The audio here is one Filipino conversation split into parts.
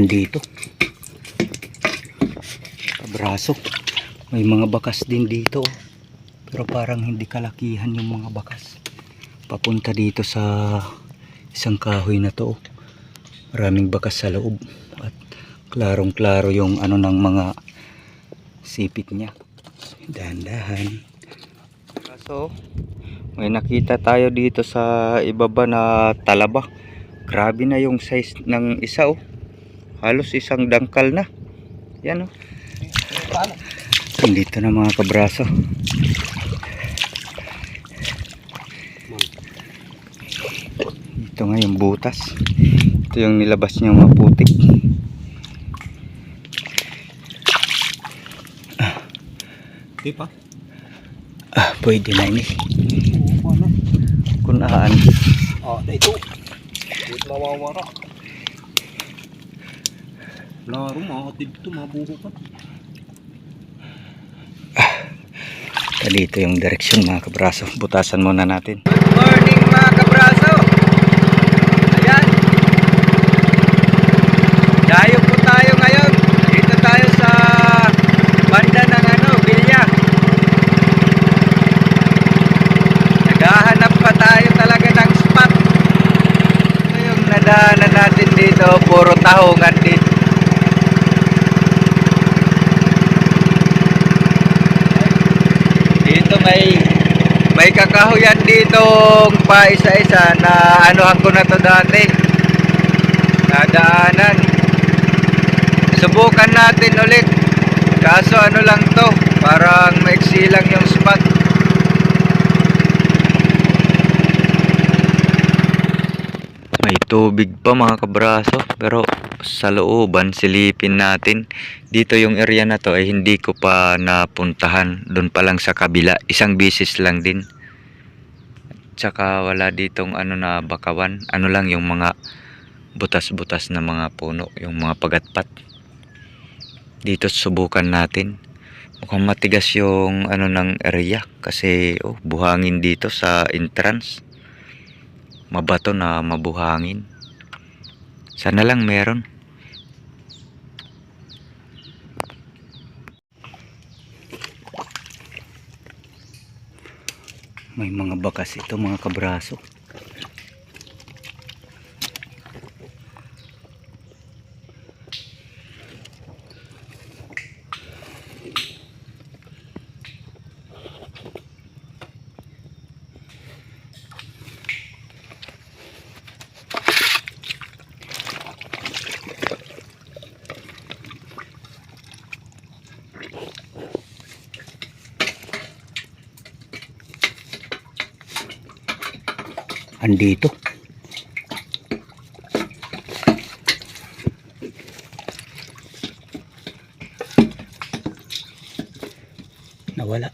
andito. Kabraso may mga bakas din dito oh. pero parang hindi kalakihan yung mga bakas. Papunta dito sa isang kahoy na to oh. maraming bakas sa loob. At klarong klaro yung ano ng mga sipit niya. Dahan-dahan. So may nakita tayo dito sa ibaba na talaba. Grabe na yung size ng isa oh halos isang dangkal na yan oh dito na mga kabraso ito nga yung butas ito yung nilabas niyang maputik Di pa? ah pwede na ini Ano? kunaan Ah, na ito. Mawawara. Laro, makakatid ito, mabuho ka. Ito dito yung direksyon mga kabraso butasan muna natin Good morning mga kabraso. Ayan. Dayo po tayo ngayon. Dito tayo sa banda ng ano, Bilya. Naghahanap pa tayo talaga ng spot. Ito yung nadaanan natin dito, puro tahungan din. Dito may may kakahuyan dito pa isa-isa na anuhan ko na to dati. Nadaanan. Subukan natin ulit. Kaso ano lang to, parang maiksi lang yung spot. May tubig pa mga kabraso pero sa looban silipin natin. Dito yung area na to ay hindi ko pa napuntahan. Doon pa lang sa kabila. Isang bisis lang din. Tsaka wala ditong ano na bakawan. Ano lang yung mga butas-butas na mga puno. Yung mga pagatpat. Dito subukan natin. Mukhang matigas yung ano ng area. Kasi oh, buhangin dito sa entrance mabato na mabuhangin. Sana lang meron. May mga bakas ito mga kabraso. Andito. Nawala.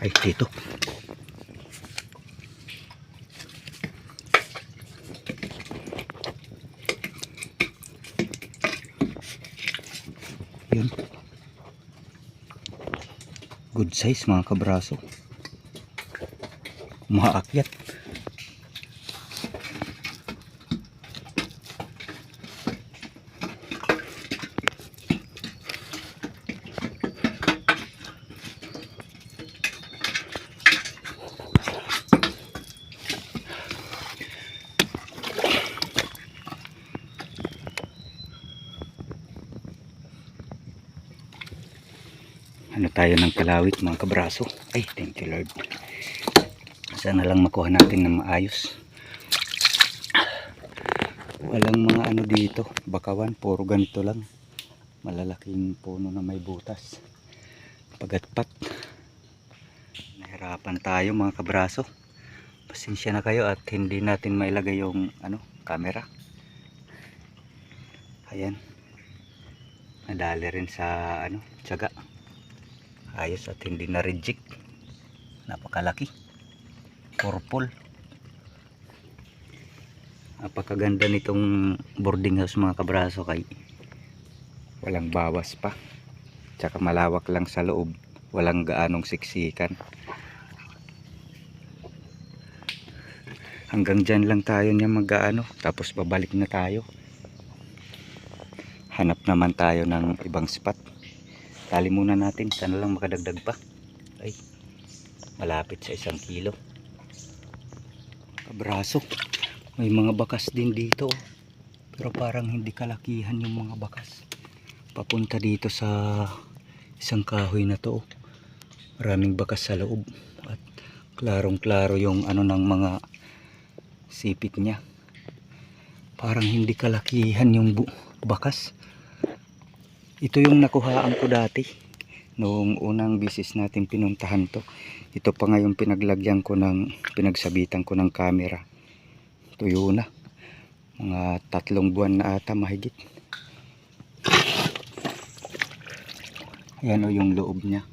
Ay, dito. Good size mga kabraso. Umaakyat. Ano tayo ng kalawit mga kabraso? Ay thank you lord. Sana lang makuha natin na maayos. Walang mga ano dito. Bakawan puro ganito lang. Malalaking puno na may butas. Pagatpat. Nahirapan tayo mga kabraso. Pasensya na kayo at hindi natin mailagay yung ano camera. Ayan. Nadali rin sa ano tiyaga ayos at hindi na reject napakalaki purple napakaganda nitong boarding house mga kabraso kay walang bawas pa tsaka malawak lang sa loob walang gaanong siksikan Hanggang dyan lang tayo niya mag-ano. Tapos babalik na tayo. Hanap naman tayo ng ibang spot. Tali muna natin. Sana lang makadagdag pa. Ay, malapit sa isang kilo. Kabraso. May mga bakas din dito. Pero parang hindi kalakihan yung mga bakas. Papunta dito sa isang kahoy na to. Maraming bakas sa loob. At klarong klaro yung ano ng mga sipit niya. Parang hindi kalakihan yung bakas. Ito yung nakuhaan ko dati. Noong unang bisis natin pinuntahan to. Ito pa nga yung pinaglagyan ko ng, pinagsabitan ko ng camera. Tuyo na. Mga tatlong buwan na ata mahigit. Ayan o yung loob niya.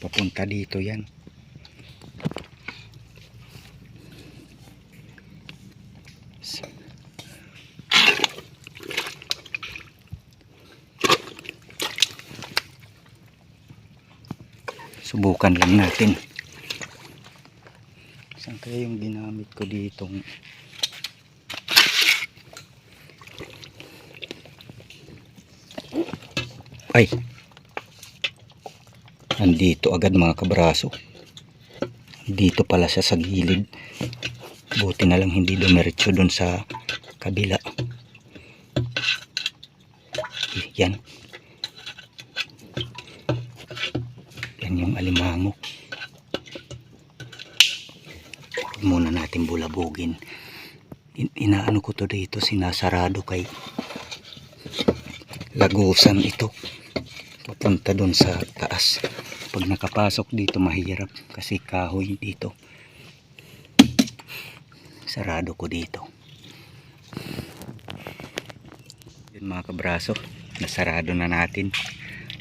Papunta dito yan. Subukan lang natin. Saan kaya yung ginamit ko ditong Ay. Nandito agad mga kabraso. Dito pala siya sa gilid. Buti na lang hindi dumiretso doon sa kabila. Yan. Yan yung alimango. Huwag muna natin bulabugin. In- inaano ko to dito, sinasarado kay lagusan ito. Papunta doon sa taas. Pag nakapasok dito mahirap kasi kahoy dito. Sarado ko dito. Yun mga kabraso nasarado na natin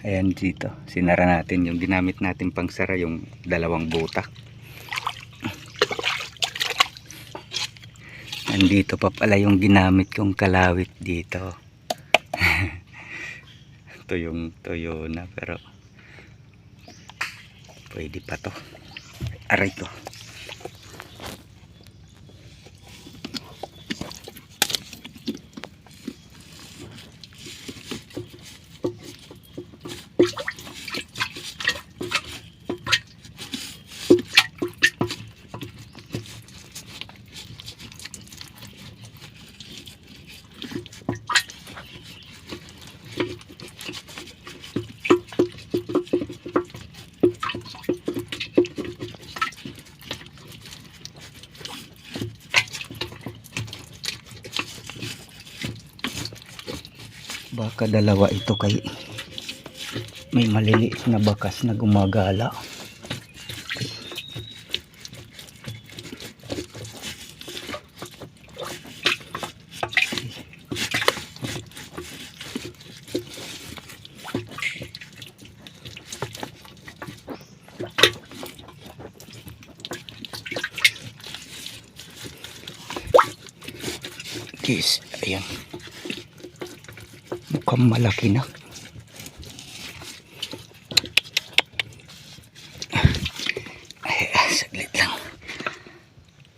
ayan dito. Sinara natin yung ginamit natin pang sara yung dalawang buta. Nandito pa pala yung ginamit kong kalawit dito. Tuyong tuyo na pero pwede pa to. Aray ko baka dalawa ito kay may maliliit na bakas na gumagala Guys, ayan. Mukhang malaki na. Ay, ah, saglit lang.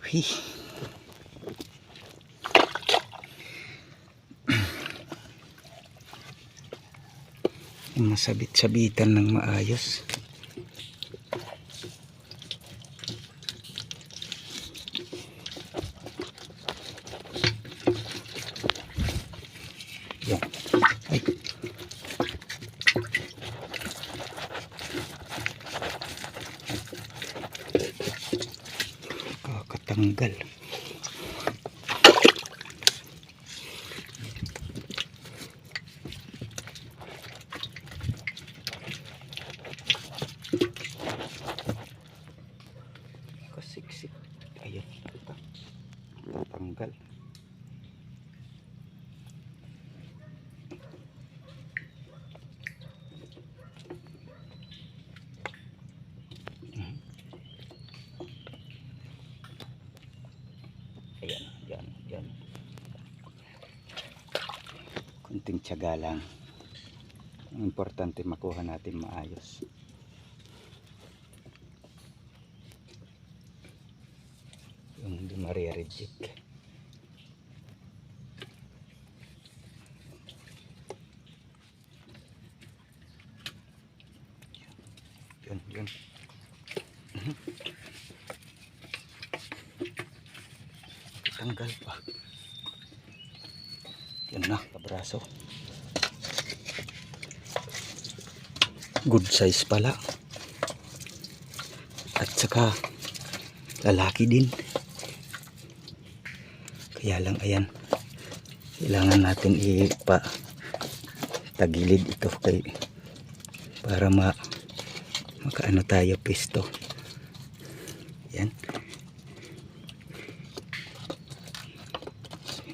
Uy. Masabit-sabitan ng maayos. Mangal. kunting tiyaga lang. Ang importante makuha natin maayos. Yung di marireject kabraso. Good size pala. At saka lalaki din. Kaya lang ayan. Kailangan natin ipa tagilid ito kay para ma makaano tayo pisto. Yan.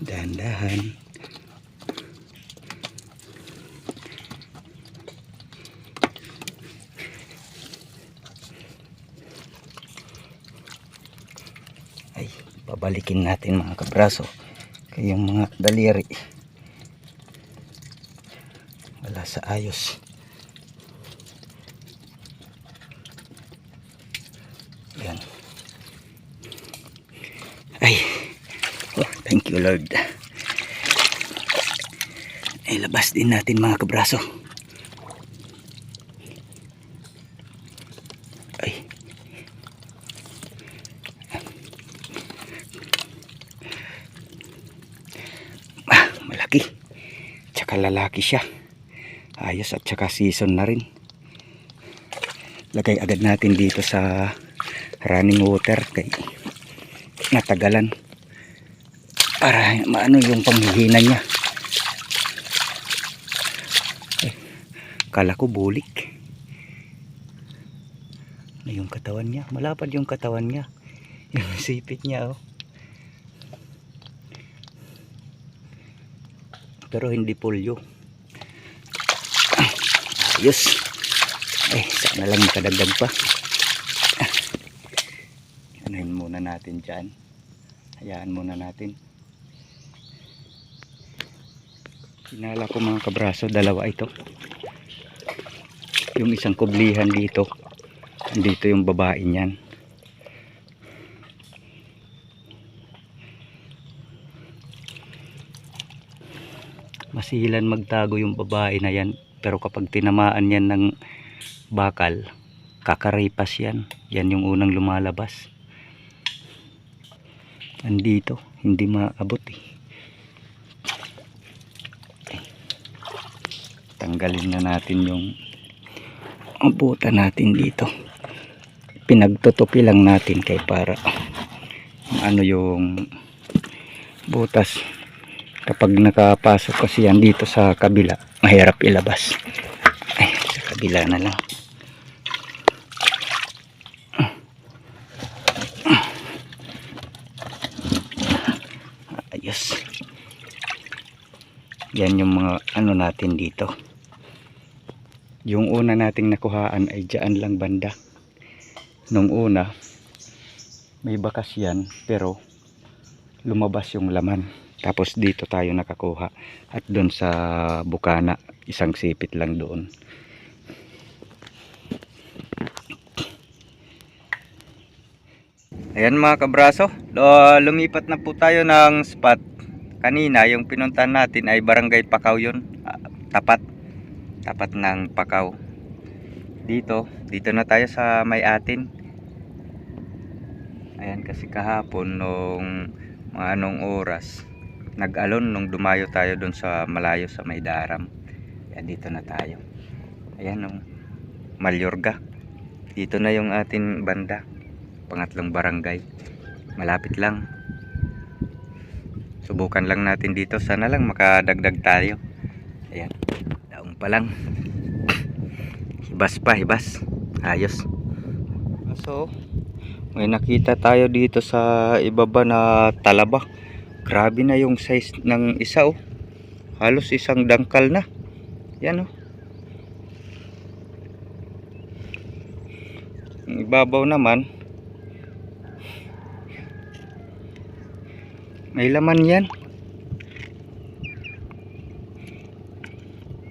Dahan-dahan. ay babalikin natin mga kabraso. Kayong mga daliri wala sa ayos. Yan. Ay oh, thank you lord. Ay labas din natin mga kabraso ay ah, malaki tsaka lalaki siya. Ayos at tsaka season na rin. Lagay agad natin dito sa running water kay natagalan. Para maano yung panghihina niya. Eh, kala ko bulik. Na yung katawan niya? Malapad yung katawan niya. Yung sipit niya oh pero hindi polio ayos. Eh sana lang makadagdag pa. Anuhin muna natin dyan. Hayaan muna natin. Kinala ko mga kabraso dalawa ito. Yung isang kublihan dito dito yung babae niyan masilan magtago yung babae na yan. Pero kapag tinamaan yan ng bakal kakaripas yan. Yan yung unang lumalabas. Andito hindi maabot eh. Tanggalin na natin yung abutan natin dito. Pinagtutupi lang natin kay para ano yung butas kapag nakapasok kasi yan dito sa kabila mahirap ilabas. Ay sa kabila na lang. Ayos. Yan yung mga ano natin dito. Yung una nating nakuhaan ay dyan lang banda. Nung una may bakas yan pero lumabas yung laman tapos dito tayo nakakuha. At doon sa bukana isang sipit lang doon. Ayan mga kabraso. Lumipat na po tayo ng spot. Kanina yung pinuntahan natin ay barangay Pakaw yun. Ah, tapat. Tapat ng Pakaw. Dito dito na tayo sa may atin ayan kasi kahapon nung mga anong oras nag-alon nung dumayo tayo doon sa malayo sa may daram. Ayan dito na tayo. Ayan nung Malyorga dito na yung atin banda. Pangatlong barangay. Malapit lang. Subukan lang natin dito. Sana lang makadagdag tayo. Ayan daong pa lang. Hibas pa hibas. Ayos. So may nakita tayo dito sa ibaba na talaba grabe na yung size ng isa oh. Halos isang dangkal na. Yan oh. Ang ibabaw naman. May laman yan.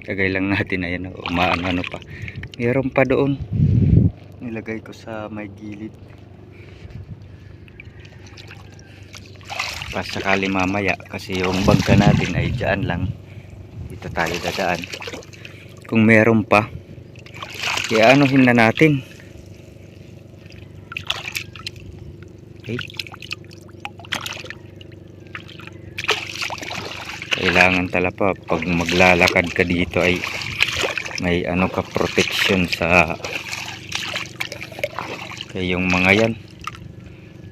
Lagay lang natin. Ayan oh, umaan ano pa. Meron pa doon. Nilagay ko sa may gilid pasakali mamaya kasi yung bangka natin ay dyan lang. Dito tayo dadaan. Kung meron pa kaya anuhin na natin. Okay kailangan talaga pag maglalakad ka dito ay may ano ka protection sa kay yung mga yan.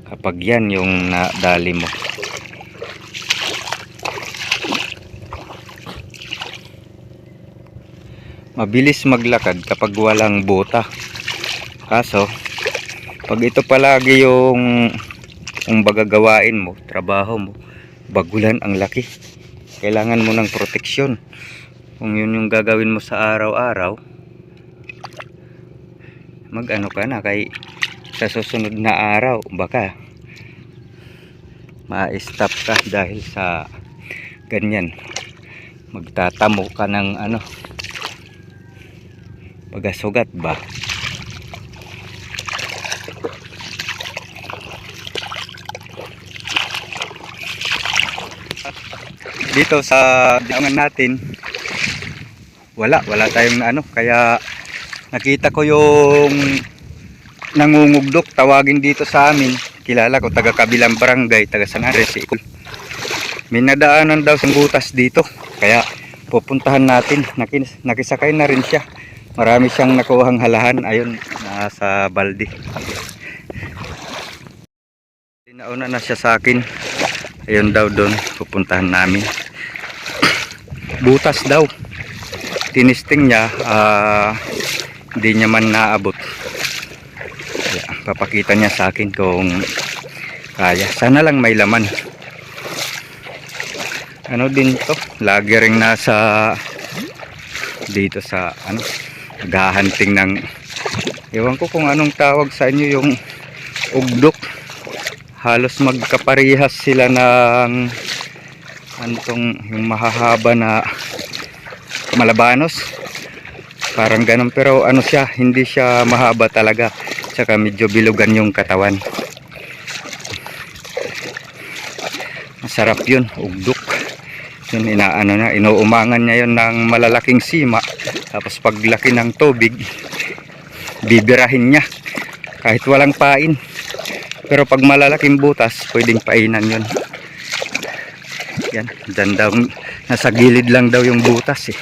Kapag yan yung nadali mo mabilis maglakad kapag walang bota. Kaso pag ito palagi yung yung bagagawain mo trabaho mo bagulan ang laki. Kailangan mo ng proteksyon. Kung yun yung gagawin mo sa araw-araw mag ano ka na kay sa susunod na araw baka ma-stop ka dahil sa ganyan. Magtatamo ka ng ano pagasugat ba? Dito sa diangan natin wala wala tayong ano kaya nakita ko yung nangungugdok tawagin dito sa amin. Kilala ko taga kabilang barangay taga San Andres Ikul. May nadaanan daw sa butas dito kaya pupuntahan natin. Nakis, nakisakay na rin siya marami siyang nakuhang halahan. Ayun nasa balde. Nauna na siya sa akin. Ayun daw doon pupuntahan namin. Butas daw. Tinisting niya ah, hindi niya man naabot. Kaya papakita niya sa akin kung kaya. Sana lang may laman. Ano din to? Lagi ring nasa dito sa ano naghahanting ng ewan ko kung anong tawag sa inyo yung ugdok. Halos magkaparehas sila ng ano tong yung mahahaba na malabanos. Parang ganun pero ano siya hindi siya mahaba talaga. Tsaka medyo bilugan yung katawan. Masarap yun ugdok yun inaano na inuumangan niya yun ng malalaking sima. Tapos paglaki ng tubig bibirahin niya. Kahit walang pain. Pero pag malalaking butas pwedeng painan yun. Yan dyan daw nasa gilid lang daw yung butas eh.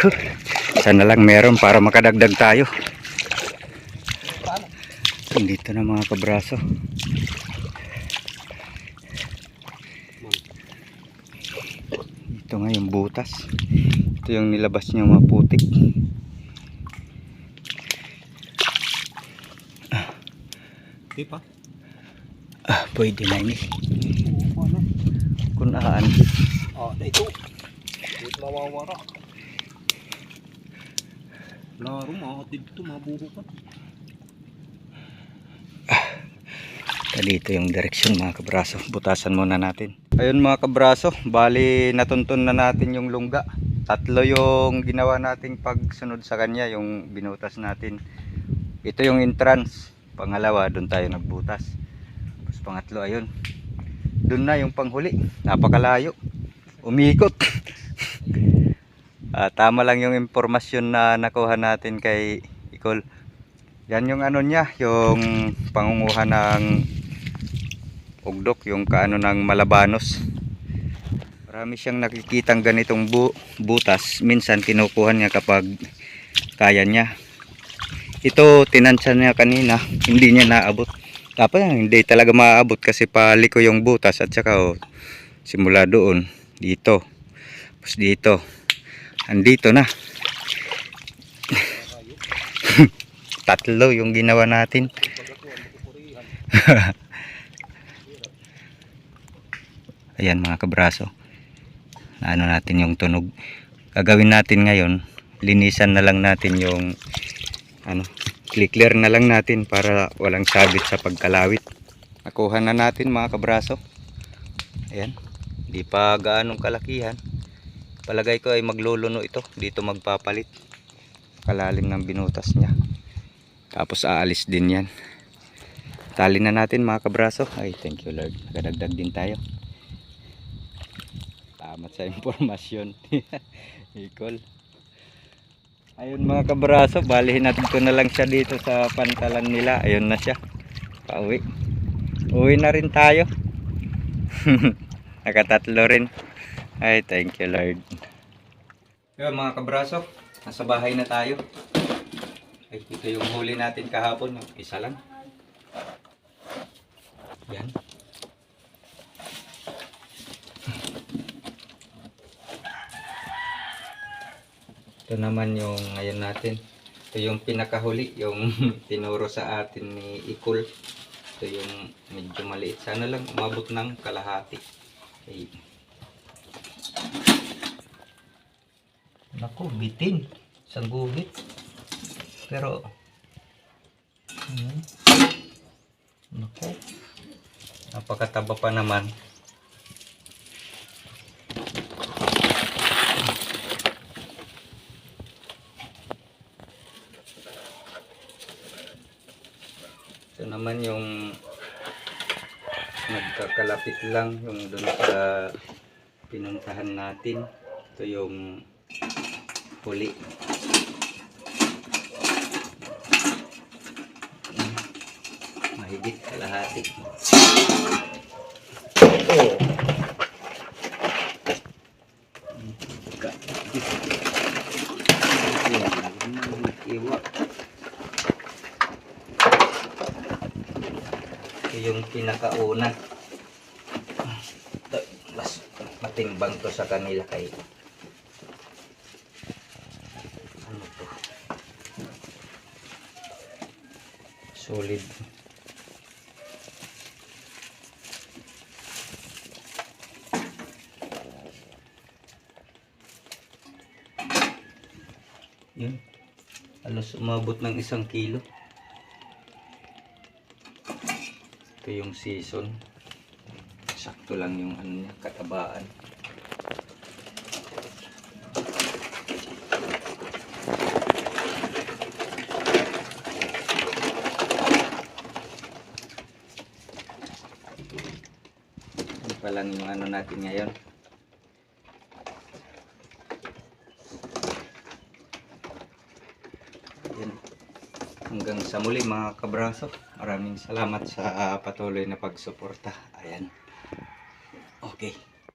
Sana lang meron para makadagdag tayo. Dito na mga kabraso ito nga yung butas ito yung nilabas niya mga putik Di pa? ah pwede na ini kunaan Oh, na ito. Dito mawawara. Laro mo, dito mabuho ka. dito yung direksyon mga kabraso butasan muna natin ayun mga kabraso bali natuntun na natin yung lungga. Tatlo yung ginawa nating pagsunod sa kanya yung binutas natin. Ito yung entrance. Pangalawa doon tayo nagbutas. Tapos pangatlo ayun. Doon na yung panghuli. Napakalayo. Umikot. Ah, tama lang yung impormasyon na nakuha natin kay Ikol yan yung ano niya yung pangunguha ng ugdok yung kaano ng malabanos. Marami siyang nakikitang ganitong bu butas. Minsan kinukuha niya kapag kaya niya. Ito tinansya niya kanina. Hindi niya naabot. Dapat hindi talaga maaabot kasi paliko yung butas at saka oh, simula doon dito. Tapos dito. Andito na. Tatlo yung ginawa natin ayan mga kabraso. Ano natin yung tunog. Gagawin natin ngayon linisan na lang natin yung ano clear na lang natin para walang sabit sa pagkalawit. Nakuha na natin mga kabraso. Ayan hindi pa gaanong kalakihan. Palagay ko ay magluluno ito. Dito magpapalit. Kalalim ng binutas niya. Tapos aalis din yan. Tali na natin mga kabraso. Ay, thank you Lord. Nakadagdag din tayo. Salamat sa impormasyon. Ikol. Ayun mga kabraso, balihin natin ko na lang siya dito sa pantalan nila. Ayun na siya. Pauwi. Uwi na rin tayo. Nakatatlo rin. Ay, thank you Lord. Yun mga kabraso, nasa bahay na tayo. Ay, ito yung huli natin kahapon. Isa lang. Yan. Ito naman yung ngayon natin. Ito yung pinakahuli, yung tinuro sa atin ni Ikul. Ito yung medyo maliit. Sana lang umabot ng kalahati. Ay. Naku, bitin. Isang guhit. Pero, hmm. Naku. Napakataba pa naman. Naman yung nagkakalapit lang yung doon sa pinuntahan natin. Ito yung huli. Mahigit kalahati. Oh. Iwa. Ito yung pinakauna. Mas matimbang to sa kanila kay ano to? Solid. Yun. Halos umabot ng isang kilo ito yung season sakto lang yung ano niya katabaan Yan pa lang yung ano natin ngayon. Hanggang sa muli mga kabraso. Maraming salamat sa patuloy na pagsuporta. Ayan. Okay.